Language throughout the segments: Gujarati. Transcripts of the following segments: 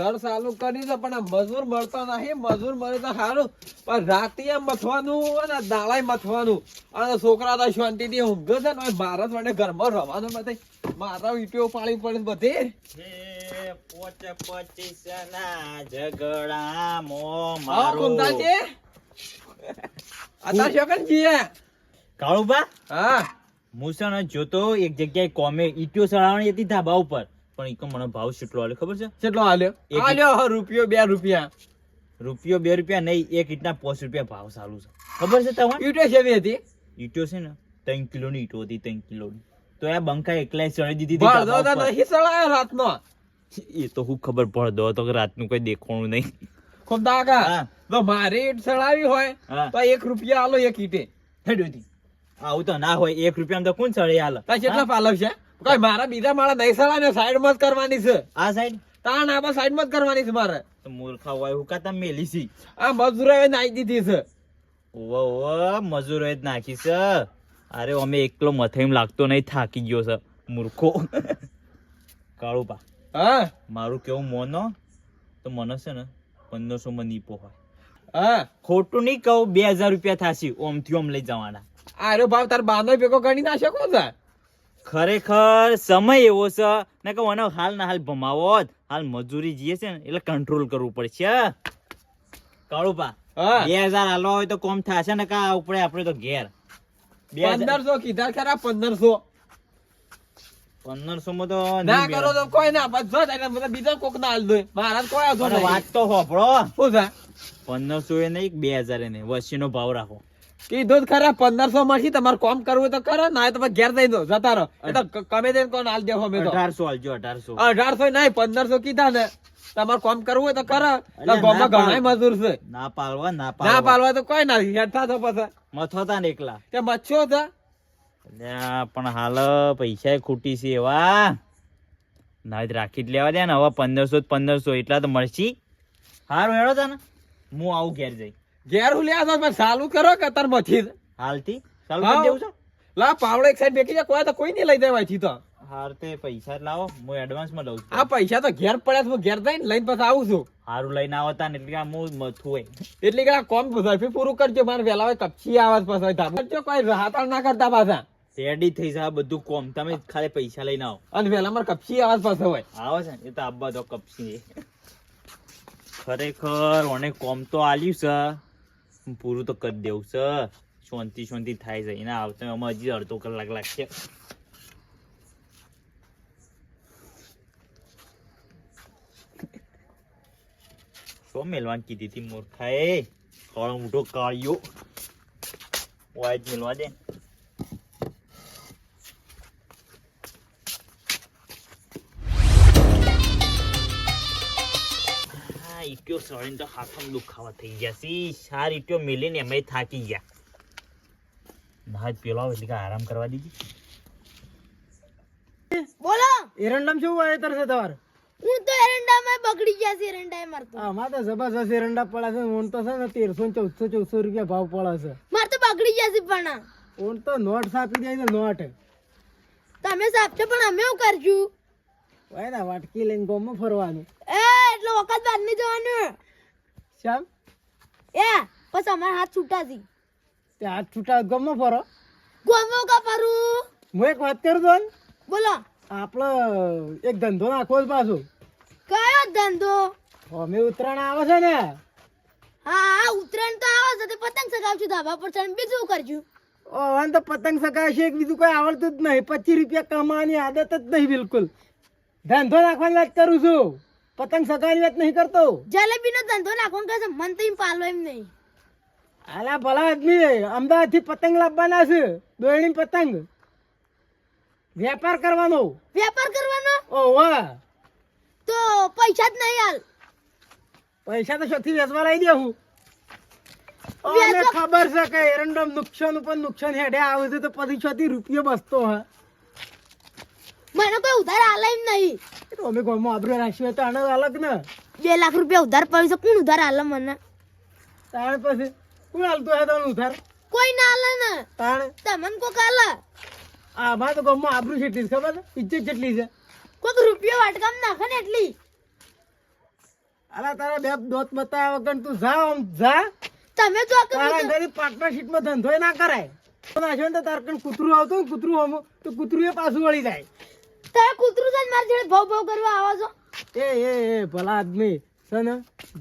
ઘર ચાલુ કરી છે પણ મજૂર મળતો નહીં. મજૂર મળે તો સારું. પણ રાતે મથવાનું અને દાળાય મથવાનું. અને છોકરા તો શાંતિથી ઊંઘે છે ને મારા માટે ઘરમાં રવાનું બધે મારા ઈટીઓ પાડી પડે બધે. પોચ પચીસના ઝઘડામાં હા મારો. કુંતાજી અત્યારે શું કાળુબા? હા. હું જોતો એક જગ્યાએ કોમે ઈટીઓ સળાવણી હતી ધાબા ઉપર. પણ ઈકો મને ભાવ કેટલો આલ્યો ખબર છે? કેટલો હાલ્યો એક- રૂપિયો બે રૂપિયા. રૂપિયો બે રૂપિયા નહીં એક ઈટના પાંચ રૂપિયા ભાવ સારું છે. ખબર છે તમને? ઈટો કેવી હતી? ઈટો છે ને ત્રણ કિલોની ઈટો હતી ત્રણ કિલોની. તો એ બંકા એકલાય ચડી દીધી હતી સળાયો રાતનો. એ તો હું ખબર પડદો તો કે રાતનું કોઈ દેખાણું નહીં. ખુમતા દાગા તો મારી ઈટ ચડાવી હોય તો એક રૂપિયા આલો એક ઈટે. હેડ્યોથી આવું તો ના હોય એક રૂપિયામાં તો કોણ ચડે તા કેટલા પાલવ છે? કોઈ મારા બીજા માળા નહીં સળાય સાઈડમાં જ કરવાની છે. આ સાઈડ તાણ આ સાઈડમાં જ કરવાની છે મારે. મૂર્ખા હોય હું કાતા મેલી છી? આ મજૂરો નાખી દીધી છે. ઓ ઓ મજૂરો જ નાખી છે. અરે અમે એકલો મથેમ લાગતો નહીં થાકી ગયો છે. મૂર્ખો. કાળુપા હા? મારું કેવું મોનો તો મને છે ને પંદરસો માં નીપો હોય. હા. ખોટું નહીં કહું બે હજાર રૂપિયા થશે ઓમથી ઓમ લઈ જવાના. આરો ભાવ તાર બાંધો ભેગો ગણી ના શકો છે? ખરેખર સમય એવો છે. ને કે મને હાલ ના હાલ ભમાવો જ. હાલ મજૂરી જઈએ છે ને એટલે કંટ્રોલ કરવું પડશે કાળુપા બે હજાર હાલવા હોય તો કોમ થશે ને કા? ઉપડે આપણે તો ઘેર. પંદરસો કીધા ખરા પંદરસો. પંદરસો માં તો ના કરો તો કોઈ ના બધો બીજા કોક ના હાલ દો મારા કોઈ વાત તો હોભળો શું છે? પંદરસો એ નહીં બે હજાર એ નહીં. વસ્તી નો ભાવ રાખો. કીધું ખરા પંદરસો માંથી તમારે કોમ કરવું તો કરો ના તમે ઘેર દઈ દો જતા રહો. એ તો કમે દે કોણ હાલ દેવો અમે તો. અઢારસો હાલજો અઢારસો. અઢારસો નહીં પંદરસો કીધા ને. તમારે કોમ કરવું હોય તો કરો. ગામમાં ઘણા મજૂર છે. ના પાલવા ના ના પાલવા પાલવા તો કોઈ ના હેઠા તો પછી. મથોતા ને એકલા. તે મચ્છો હતા પણ હાલ પૈસા ખૂટી છે એવા. ના રાખી જ લેવા દે ને હવે પંદરસો પંદરસો એટલા તો મળશી. હારું હેડો તા ને હું આવું ઘેર જઈ. ઘેર હું લ્યા છો પણ ચાલુ કરો કે તાર મથી હાલતી ચાલુ કરી દેવું છે? લા પાવડો એક સાઈડ બેકી જા કોઈ તો કોઈ નહીં લઈ દેવાયથી તો. હાર તે પૈસા લાવો હું એડવાન્સમાં દઉં આ પૈસા તો ઘેર પડ્યા હું ઘેર જઈને લઈને પછી આવું છું. હારું લઈને આવતા ને એટલે હું મથું હોય. એટલે કે કોમ ઝડપી પૂરું કરજો મારે વેલા હોય કપચી આવાજ પછી ધાબો. કોઈ રાહતાળ ના કરતા પાછા. રેડી થઈ જાય બધું કોમ તમે ખાલી પૈસા લઈને આવો. અને વેલા મારે કપચી આવાજ પાસે હોય. આવે છે એ તો આબા તો કપચી ખરેખર ઓને કોમ તો આલ્યું છે. પૂરું તો કરી દેવું છે. શાંતિ શાંતિ થાય છે. એના આવતા અમે હજી અડધો કલાક લાગશે. શું મેલવાન કીધી હતી મૂર્ખાએ? કાળો મોટો કાળિયો વાય જ મેલવા દે. સળીને તો હાથમાં દુખાવા થઈ ગયા સી ચાર ઈટ્યો મેલીને એમાંય થાકી ગયા. ના પેલો આવે એટલે કે આરામ કરવા દીધી. બોલો. એરંડામ શું વાવેતર છે તમારે હું તો એરંડામાં બગડી ગયા છે એરંડા મારતો આમાં તો જબરજસ્ત એરંડા પડે છે. હું તો છે ને તેરસો ને ચૌદસો ચૌદસો રૂપિયા ભાવ પડે છે. માર તો બગડી ગયા છે પણ. હું તો નોટ સાપી જાય છે નોટ. તમે સાપશો પણ અમે શું કરશું? હોય ને વાટકી લઈને ગોમાં ફરવાનું. એ એટલે વખત બાદ નહીં જવાનું. શ્યામ? એ પછી અમારા હાથ છૂટા છે. તે હાથ છૂટા ગમો ફરો. ગમો કા ફરું? હું એક વાત કરું તો બોલો. આપણો એક ધંધો નાખવો છે પાછો. કયો ધંધો? અમે ઉત્તરાયણ આવે છે ને. હા હા ઉત્તરાયણ તો આવે છે તે પતંગ સગાવશું ધાબા પર ચડીને બીજું કરશું ઓન તો પતંગ સગાશે એક બીજું કોઈ આવડતું જ નહીં. પચીસ રૂપિયા કમાવાની આદત જ નહીં બિલકુલ. ધંધો નાખવાની વાત કરું છું. પતંગ સગાવાની વાત નહીં કરતો. જલેબીનો ધંધો નાખવાનો કહે છે મન તો પાલો એમ નહીં. આલા ભલા આદમી અમદાવાદથી પતંગ લાવવાના છે. દોયણી પતંગ. વેપાર કરવાનો. વેપાર કરવાનો? ઓહો તો પૈસા જ નહીં હાલ. પૈસા તો શોથી વેચવા લઈ દે હું. ખબર છે કે એરંડમ નુકસાન ઉપર નુકસાન હેડે આવે છે તો પછી છોથી રૂપિયો બસતો હા મને કોઈ ઉધાર આલે એમ નહીં. તો અમે ગામમાં આબરૂ રાખ્યું તો આનો અલગ ને. બે લાખ રૂપિયા ઉધાર પડ્યું છે કોણ ઉધાર આલે મને? તાણ પછી કોણ આલતું હે તમને ઉધાર? કોઈ ના આલે ને. તાણ? તમને કોક આલે. આમાં તો ગામમાં આબરૂ જેટલી છે ખબર ઇજ્જત જેટલી છે. કોક રૂપિયો વાટકામ નાખે ને એટલી. અલા તારા બે દોત બતાવ્યા વગર તું જા આમ જા. તમે જો તારા અંદરથી પાર્ટનરશીપમાં ધંધો ના કરાય. નાખ્યો ને તો તાર કણ કૂતરું આવતું કૂતરું હમું તો કૂતરું એ પાછું વળી જાય. તમે કૂતરું છે મારી જોડે ભાવ ભાવ કરવા આવો છો? એ એ એ ભલા આદમી. છે ને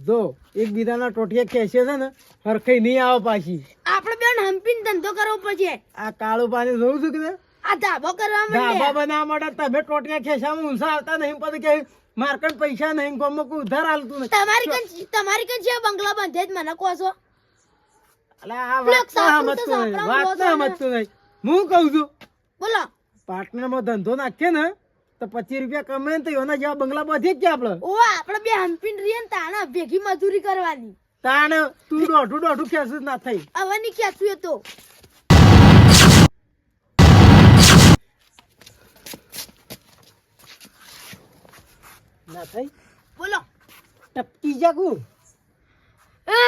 જો એકબીજાના ટોટિયા ખેંચે છે ને હરખઈ નહીં આવે પાછી. આપણે બેન હંપીને ધંધો કરવો પડશે. આ કાળું પાણી જોઉં છું કે આ ધાબો કરવા ધાબા બનાવવા માટે તમે ટોટિયા ખેંચામાં ઊંસા આવતા નહીં પછી કે માર્કેટ પૈસા નહીં ગમો કોઈ ઉધાર હાલતું નહીં. તમારી કન તમારી કન છે બંગલા બંધે જ મને કહો છો? અલા આ વાત સમજતું નહીં વાત. સમજતું નહીં. હું કહું છું? બોલો. પાર્ટનરમાં ધંધો નાખીએ ને તો પચીસ રૂપિયા કમાય ને તો એના જેવા બંગલા બધી જ આપણે? ઓ આપણે બે હંપીન રહીએ ને તાણા ભેગી મજૂરી કરવાની. તાણ તું દોઢું દોઢું ખેંચું ના થઈ હવે ની એ તો. ના થઈ બોલો. ટપકી જા કુ એ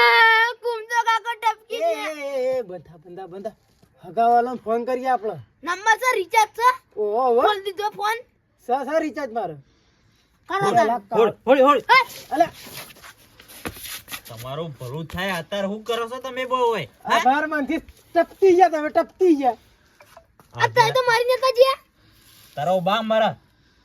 કુમતો કાકો ટપકી એ, બંધા બંધા બંધા. હગાવાલાને ફોન કરીએ આપણે. નંબર છે રિચાર્જ છે? ઓહો બોલ દીધો ફોન. સા સા રિચાર્જ મારો. કરો હોળ હોળ હોળ. હે, અલા. તમારું ભલું થાય અત્યારે શું કરો છો તમે બહુ હોય આ બારમાંથી ટપકી જા તમે ટપકી ગયા. અત્યારે તો મારી નતા જ્યાં તારો બા મારા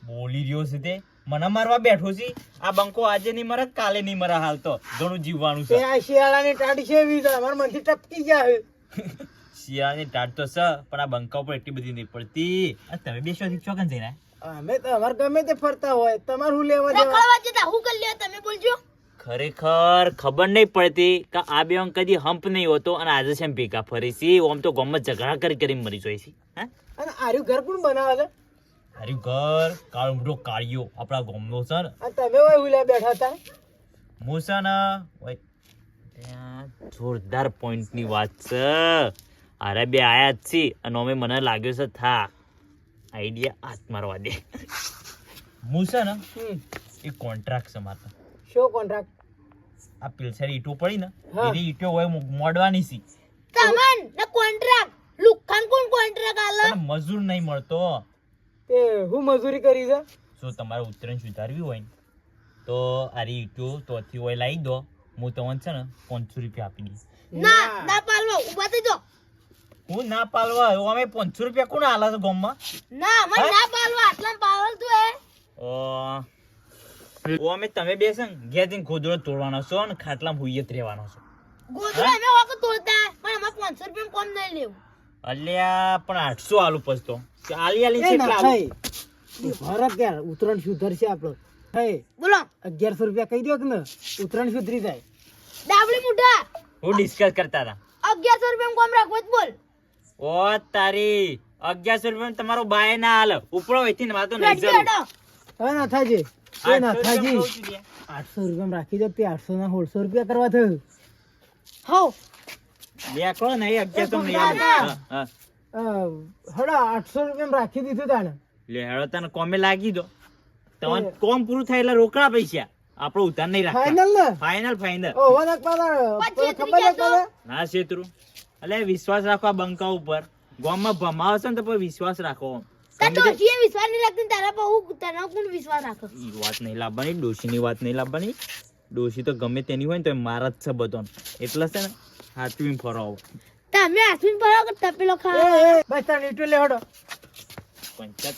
બોલી રહ્યો છે તે. મને મારવા બેઠો છે. આ બંકો આજે નહીં મરે કાલે નહીં મરે હાલ તો. ઘણું જીવવાનું છે. આ શિયાળાની ટાઢી છે એવી મારા અમારા મનથી ટપકી ગયા હવે શિયાળાની ટાટ તો છે પણ આ બંકા ઉપર એટલી બધી નહીં પડતી. તમે બે શોથી ચોકન જઈને? અમે તો અમાર ગમે તે ફરતા હોય તમારે હું લેવા દેવા જતા હું કરી લ્યો તમે બોલજો. ખરેખર ખબર નહીં પડતી કે આ બે અંક કદી હંપ નહીં હોતો અને આજે છે એમ ભેગા ફરી છે ઓમ તો ગમત ઝઘડા કરી કરી મરી જોઈ છે. હા? અને આર્યું ઘર પણ બનાવે છે? હાર્યું ઘર કાળો મોટો કાળિયો આપણા ગામનો છે ને તમે હોય ઉલા બેઠા હતા? હું છે જોરદાર ઓય, ની જોરદાર પોઈન્ટની વાત છે. અરે બે આયા જ છે અને અમે મને લાગ્યો છે થા આઈડિયા હાથ મારવા દે. હું છે ને એ કોન્ટ્રાક્ટ છે મારતો. શો કોન્ટ્રાક્ટ આ પિલસારી ઈટો પડી ને એની ઈટો હોય મોડવાની છે. સામાન ને કોન્ટ્રાક્ટ લુખાન કોણ કોન્ટ્રાક્ટ આલે? મજૂર નહીં મળતો. તે હું મજૂરી કરી છે? જો તમારે ઉત્તરાયણ સુધારવી હોય ને તો આરી ઈટો તોથી હોય લાવી દો. હું તમને છે ને પાંચસો રૂપિયા આપી દઈશ. ના ના. પાલવા ઊભા થઈ જાઓ. હું ના પાલવા આવ્યો? અમે પાંચસો રૂપિયા કોણ આલે છે ગામમાં? ના અમે ના પાલવા આટલા પાવલ તું એ. ઓ. ઓ અમે તમે બે છે ને ઘેર જઈને ગોદડો તોડવાનો છો અને ખાટલામાં હુઈ જ રહેવાનો છો. ગોદડો અમે વાકો તોડતા પણ અમે પાંચસો રૂપિયા કોમ નહીં લેવું. અલ્યા પણ આઠસો આલુ પછતો કે આલી આલી છે? ભારત યાર ઉતરણ સુધરશે આપણો. હે બોલો. અગિયારસો રૂપિયા કહી દો કે ને ઉતરણ સુધરી જાય. ડાબડી મુઠા હું ડિસ્કસ કરતા હતા. 1100 રૂપિયા કોમ રાખવો જ બોલ. ઓ તારી અગિયારસો રૂપિયા તમારો બાય ના હાલ. ઉપડો હોય ને મારે તો નહીં હવે નાથાજી. એ આઠસો નાથાજી. રૂપિયા રાખી દો તે આઠસો ના સોળસો રૂપિયા કરવા થયું. હો. અગિયારસો નહીં. હડા આઠસો રૂપિયા રાખી દીધું તાણે. લે હેડો તને કોમે લાગી દો. તમારે કોમ પૂરું થાય એટલે રોકડા પૈસા. આપણો ઉધાર નહીં રાખતા. ફાઈનલ ને? ફાઈનલ ફાઈનલ ઓહો ના ખબર ના શેતરું એટલે વિશ્વાસ રાખો આ બંકા ઉપર. ગામમાં ભમાવો છો ને તો પછી વિશ્વાસ રાખો. ગમે ડોશીએ વિશ્વાસ નહીં રાખતી તારા પર હું તારા કોણ વિશ્વાસ રાખો. ઈ વાત નહીં લાવવાની ડોશીની વાત નહીં લાવવાની ડોશી તો ગમે તેની હોય ને તો મારા જ છે બધો. એટલે છે ને હાથવીને ફરો તમે આસમીન પર કે તપેલો ખાવા બસ પંચાયત.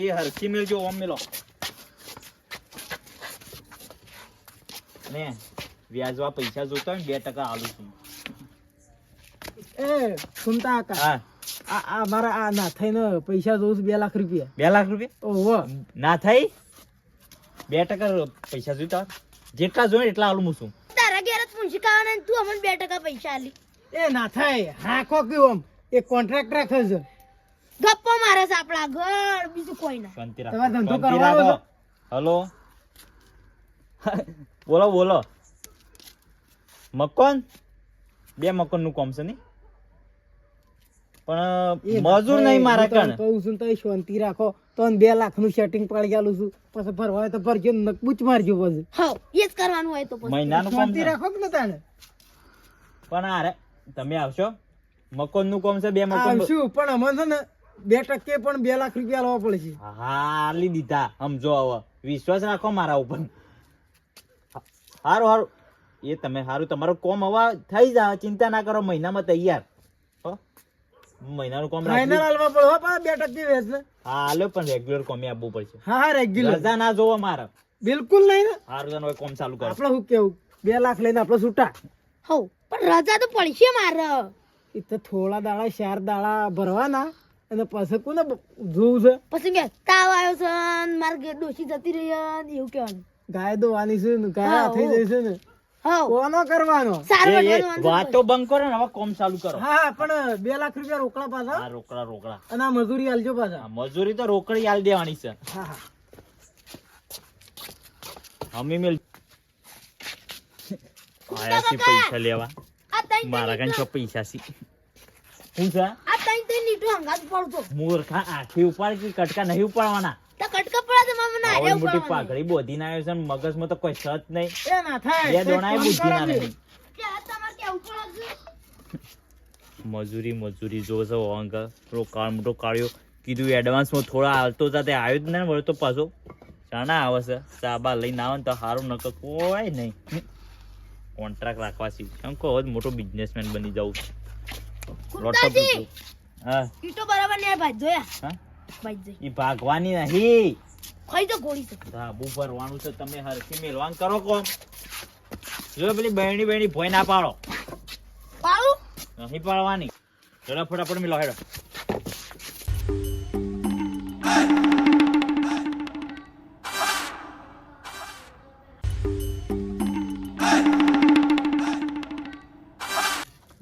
એ હરખી મેલજો ઓમ મેલો. ને વ્યાજવા પૈસા જોતા હોય ને બે ટકા આલુ છું. એ સુનતા કાકા આ આ મારા આ ના થઈને પૈસા જોઉં છું બે લાખ રૂપિયા. બે લાખ રૂપિયા? ઓહો. ના થઈ? બે ટકા પૈસા જોઈતા જેટલા જોઈએ એટલા આલુ હું છું તારા ઘેર જ પૂંછી ખાવાના તું અમને બે ટકા પૈસા આલી. એ ના થાય. હાખો કયો આમ. એ કોન્ટ્રાક્ટ રાખે છે. ગપ્પો મારે છે આપણા ઘર બીજું કોઈ ના. શાંતિ તમારે ધંધો કરવાનો હલો. બોલો બોલો. મકોન બે મકોનનું કોમ છે નહીં પણ મજૂર નહીં મારા તો કહું છું તો શાંતિ રાખો. તો બે લાખનું સેટિંગ પાડી આલું છું. પછી ભરવા હોય તો ભરજો ને બૂચ મારજો પછી. હા એ જ કરવાનું હોય તો મહિનાનું શાંતિ રાખો ને તાણે? પણ અરે તમે આવશો? મકોનનું કોમ છે બે મકોન આવશું પણ અમે છે ને બે ટકે પણ બે લાખ રૂપિયા લાવવા પડશે. હા લી દીધા સમજો હવે વિશ્વાસ રાખો મારા ઉપર. સારું સારું એ તમે સારું તમારું કોમ હવા થઈ જાય ચિંતા ના કરો મહિનામાં તૈયાર. મહિનાનું કોમ ફાઇનલ રાખી હાલવા પડે હો પા બે ટકી વેચ ને હા હાલો પણ રેગ્યુલર કોમે આપવું પડશે. હા હા રેગ્યુલર રજા ના જોવો મારે. બિલકુલ નહીં ને. હારું જન કોમ ચાલુ કરો. આપણે શું કેવું? બે લાખ લઈને આપણે છૂટા. હો પણ રજા તો પડશે મારે. એ તો થોડા દાડા ચાર દાડા ભરવાના. અને પછી કોને જોવું છે? પછી મેં તાવ આવ્યો છે ને મારે ડોસી જતી રહી એવું કહેવાનું. ગાય દોવાની છે ને ગાય થઈ. જશે ને. કોનો કરવાનો. વાતો બંધ કરો ને હવે કોમ ચાલુ કરો. હા પણ બે લાખ રૂપિયા રોકડા પાછા. હા રોકડા રોકડા. અને આ મજૂરી આલજો પાછા. મજૂરી તો રોકડી આલ દેવાની છે. હા હા. અમે મિલ આયા છે પૈસા લેવા. આ તઈ મારા કાન છો પૈસા સી હું છે? આ તઈ તઈ નીટો હંગાત પડતો. મૂર્ખા આખી ઉપાડ કે કટકા નહીં ઉપાડવાના? તો કટકા પડે તો મને આવડી આરે મોટી પાઘડી બોધી ના આવ્યો છે મગજમાં તો કોઈ સત નહીં. એ ના થાય બુદ્ધિ ના કે મજૂરી મજૂરી જોશે અંક રોકાણ મોટો કાઢ્યો કીધું એડવાન્સમાં થોડા હાલતો સાથે તે આવ્યો જ નહીં વળતો પાછો. શાના આવે છે. સાબા લઈને આવે ને તો સારું નકર કોઈ નહીં. કોન્ટ્રાક્ટ રાખવા છે. એમ કહો હવે મોટો બિઝનેસમેન બની જાઉં લોટ હા. ઈટો બરાબર ને ભાઈ જોયા. હા? ઈ ભાગવાની નહીં. ખાઈ તો ગોળી છે ધાબુ ભરવાનું છે તમે હરખી મેલવાન કરો કોમ. જો પેલી બહેણી બહેણી ભોય ના પાડો. પાડું? નહીં પાડવાની. ચલો ફટાફટ મિલો હેડો.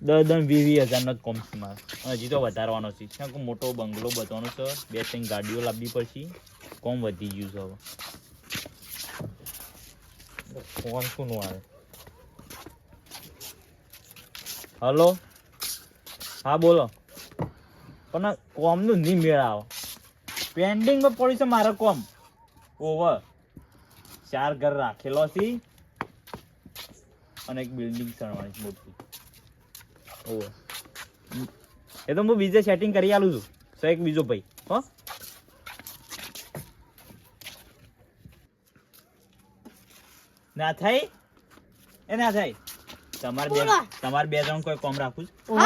દસ દસ વીસ વીસ હજારનો જ કોમ છે મારે. હજી તો વધારવાનો છે. ત્યાં કોઈ મોટો બંગલો બધવાનો છે. બે ત્રણ ગાડીઓ લાવવી પડશે. કોમ વધી ગયું છે હવે. ફોન શું નું આવે? હલો? હા, બોલો. પણ કોમનું નહીં મેળ આવે પેન્ડિંગમાં પડ્યું છે મારો કોમ. ઓવર ચાર ઘર રાખેલો છે. અને એક બિલ્ડિંગ ચણવાની મોટી. એ તો હું બીજે સેટિંગ કરી આલું છું. તો એક બીજો ભાઈ. હો? ના થાય? એ ના થાય. તમારે બે તમાર બે જણ કોઈ કોમ રાખું છું?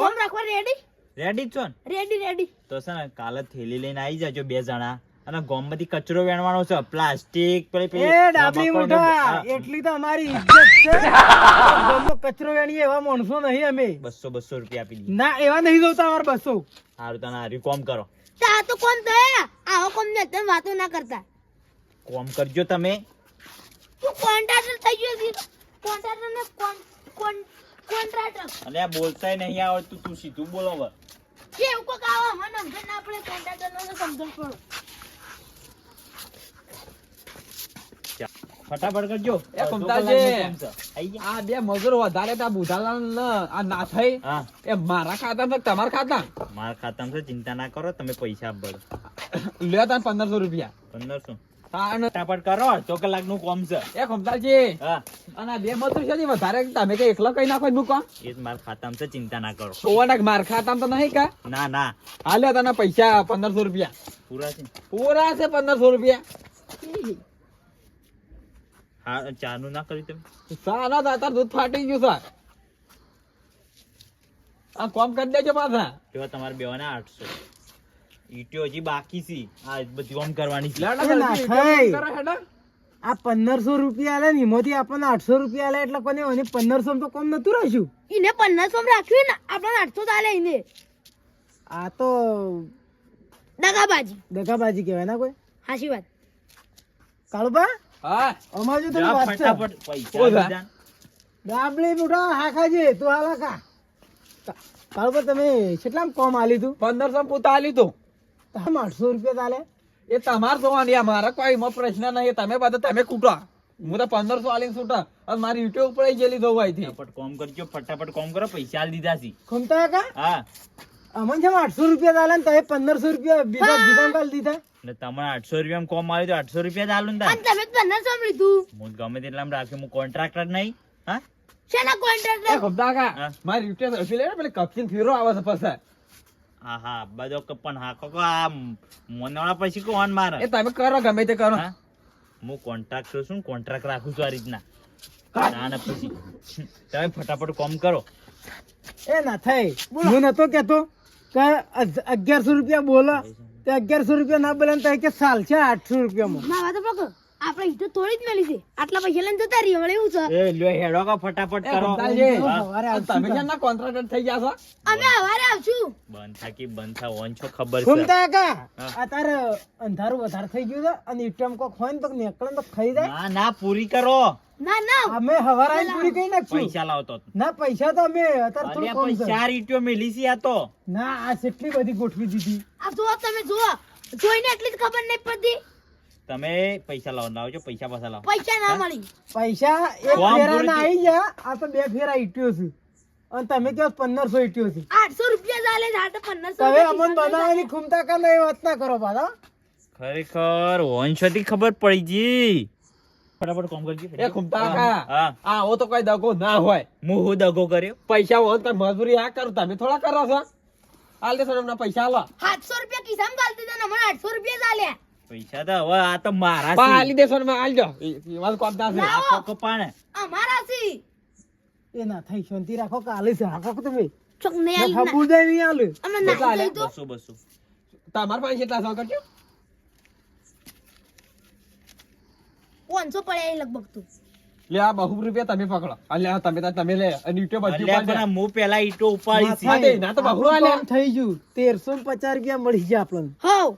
કોમ રાખવા રેડી રેડી છો ને? રેડી રેડી તો છે ને કાલે થેલી લઈને આવી જાજો બે જણા. અને ગોમમાંથી કચરો વેણવાનો છે. પ્લાસ્ટિક પેલી પેલી એ ડાબલી મોઢા એટલી તો અમારી ઇજ્જત છે. ગોમનો કચરો વેણીએ એવા માણસો નહીં અમે. બસો બસો રૂપિયા આપી દીધી. ના એવા નહીં જોતા અમાર 200 હારું તને હારી કોમ કરો. તો તો કોમ થયા આવો કોમ ને તમે વાતો ના કરતા. કોમ કરજો તમે. તું કોન્ટ્રાક્ટર થઈ ગયો છે. કોન્ટ્રાક્ટર ને કોન કોન કોન્ટ્રાક્ટર. અલ્યા બોલતાય નહીં આવડતું તું સીધું બોલો હવે. કે એવું કોક આવો મને સમજણ ના પડે કોન્ટ્રાક્ટર નો સમજણ પડો. ફટાફટ કરજો. એ અડધો કુંતાજી. કલાકનું કામ છે. આ બે મજૂર વધારે તા બુધાલાલ આ ના થઈ. એ મારા ખાતા તો તમાર ખાતા? મારા ખાતા માં ચિંતા ના કરો તમે પૈસા આપો લે તા પંદરસો રૂપિયા. પંદરસો. અને ફટાફટ કરો અડધો કલાકનું કોમ છે. એ ખમતાજી અને આ બે મજૂર છે ને વધારે તમે કઈ એકલા કઈ નાખો એ માર ખાતામાં છે ચિંતા ના કરો. ઓવાના માર ખાતા તો નહીં કા? ના ના. હા લે તને પૈસા પંદરસો રૂપિયા. પૂરા છે. પૂરા છે પંદરસો રૂપિયા. હા ચા ના કર્યું તમે? સારા દાતા દૂધ ફાટી ગયું સા આ કોમ કરી દેજો પાછા. જો તમારે બેવાના આઠસો. ઈટીઓ હજી બાકી સી આ બધી કોમ કરવાની ના. આ પંદરસો રૂપિયા આલે ને એમાંથી આપણને આઠસો રૂપિયા આલે એટલે કોને એને પંદરસો તો કોમ નતું રાખ્યું. એને પંદરસો રાખ્યું ને આપણને આઠસો ચાલે એને. આ તો દગાબાજી. દગાબાજી કહેવાય ના કોઈ? હાશી વાત. કાળુબા? હા. અમાર જો વાત છે. ફટાફટ પૈસા બોલ. આપી જા. ડાબલી મોઢા હા તું હાલા કા કા- કાળુબા તમે કેટલામ કોમ આલી તું? પંદરસો પૂતા આલી તું. તમે આઠસો રૂપિયા ચાલે એ તમારે જોવાની મારા કોઈ એમાં પ્રશ્ન નહીં. તમે બધા તમે કૂટો હું તો પંદરસો આલી છૂટા અને મારી યુટ્યુબ ઉપર જેલી દઉં અહીંથી ફટાફટ કોમ કરજો ફટાફટ કોમ કરો. પૈસા આલી દીધા છે. ખમતા કા હા. અમન જેમ આઠસો રૂપિયા ચાલે ને તમે પંદરસો રૂપિયા બીજા બીજા દીધા? ને તમારે આઠસો રૂપિયા કોમ આવ્યું તો આઠસો રૂપિયા જ આલું તાર. તમે લીધું હું ગમે તેટલા રાખ્યું હું કોન્ટ્રાક્ટર નહીં. હા? શેના એ કોન્ટ્રાક્ટર ખમતા કા મારી યુટ્યુબ હસી લે પેલી કપચીન ફીરો આવે છે પછી. હા હા બધો પણ હા કોકો આ મોનવાળા પછી કોણ મારે? એ તમે કરો ગમે તે કરો. હા? હું કોન્ટ્રાક્ટર છું કોન્ટ્રાક્ટ રાખું છું આ રીતના. ના ના પછી. તમે ફટાફટ કોમ કરો. એ ના થાય. હું નતો કેતો કે અગિયારસો રૂપિયા બોલો. તે અગિયારસો રૂપિયા ના બોલે તો કે સાલ છે આઠસો રૂપિયામાં. આપણે ઈટો થોડી જ મેલી છે. આટલા પૈસા લઈને જતા રહીએ વળી એવું છે. એ લ્યો હેડો કા ફટાફટ કરો. ઘંટાજી, હા. સવારે આ આવશું તમે કાં. ના કોન્ટ્રાક્ટર થઈ ગયા છો? અમે હવારે આવશું. બંધ થા કે બંધ થા ઓન છો ખબર છે. ઘૂમતા કા? હા. આ તારે અંધારું વધારે થઈ ગયું છે અને ઈટમ કો ખોઈન તો નીકળે તો ખાઈ જાય. ના ના પૂરી કરો. ના ના. અમે હવારે પૂરી કરી નાખશું. પૈસા લાવતો ના પૈસા તો અમે અત્યારે થોડું કમ છે. ચાર ઈટો મેલી છે આ તો. ના આ કેટલી બધી ગોઠવી દીધી. આ જો તમે જો જોઈને એટલી જ ખબર નહીં પડતી. તમે પૈસા લાવો લાવજો પૈસા પાછા લાવો. પૈસા ના મળી. પૈસા એક ફેરા ના આવી ગયા આ તો બે ફેરા ઈટ્યો છે. અને તમે કહો પંદરસો ઈટ્યો છે. આઠસો રૂપિયા ચાલે છે આઠ પંદરસો હવે અમન બનાવવાની ખૂમતા કા નહીં વાત ના કરો પાછા. ખરેખર વંશથી ખબર પડી ગઈ ફટાફટ કોમ કરજો એ ઘૂમતા હા, કા હા. આ આવો તો કોઈ દગો ના હોય. હું હું દગો કર્યો? પૈસા હોય તો મજૂરી આ કરું તમે થોડા કરો છો. હાલ દેશો એમના પૈસા આલો સાતસો રૂપિયા કિસાન ગાલતી હતા ને હમણાં આઠસો રૂપિયા ચાલ્યા. પૈસા તો હવે આ તો મારા પા આલી દેશો ને આલજો જો કોમતા છે ના. આ કોકો પાણે અમારા સી એ ના થઈ શાંતિ રાખો કાલે છે. આખો તમે. ચોક ને આલી ના. ખબર જાય નહીં આલે. અમે ના દઈ તો બસો બસો. તમારા પાસે કેટલા છો કરજો. પાંચસો પડે લગભગ તું. લે આ બહુ રૂપિયા તમે પકડો. અલે આ તમે તમે લે અને ઈટો બધું અલ્યા ઉપાડજો. પણ આ પેલા ઈટો ઉપાડી છે. ના તો બહુ. થઈ ગયું. તેરસો ને પચાસ રૂપિયા મળી ગયા આપણને. હોવ.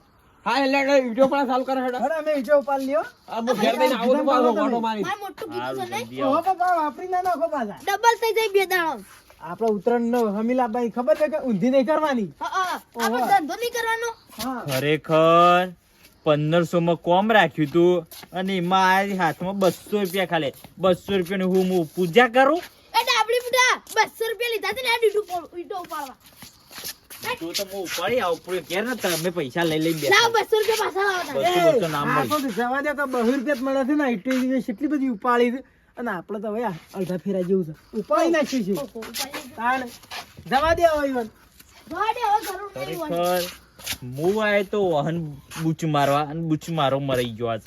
હા એટલે વીડિયો પણ ચાલુ કરે હેડો. અરે મે ઈટો ઉપાડ લ્યો. આ મો ઘેર દઈને આવો તો પાછો ઓટો મારી. મારે મોટું કીધું છે ને? ઓ. બાપા વાપરી ના નાખો પાછા. ડબલ થઈ જાય બે દાણો આપણો ઉત્તરાયણ નો હમીલા ભાઈ ખબર છે કે ઊંધી નહીં કરવાની? હા, હા. આપણે ધંધો નહીં કરવાનો. ખરેખર પંદરસો માં કોમ રાખ્યું તું અને એમાં આ હાથમાં બસો રૂપિયા ખાલે. બસો રૂપિયા હું હું પૂજા કરું? એટલે ડાબડી બધા બસો રૂપિયા લીધા છે ને આ ડીટુ ઉપાડવા. તો તો હું ઉપાડી આવું પૂરે ઘેર ને તમે પૈસા લઈ લઈ બે લાવ બસો રૂપિયા પાછા લાવો તારે. બસો બસો નામ આ તો જવા દે કે બહુ રૂપિયા મળે છે ને ઈટો કેટલી બધી ઉપાડી છે. અને આપણે તો હવે અડધા ફેરા જેવું છે. ઉપાડી નાખ્યું છે તાણ. જવા દે હવે ઈવન. જવા દે, હવે જરૂર નહીં હું આય તો વાહન બૂચ મારવા અને બૂચ મારો મરી ગયો આ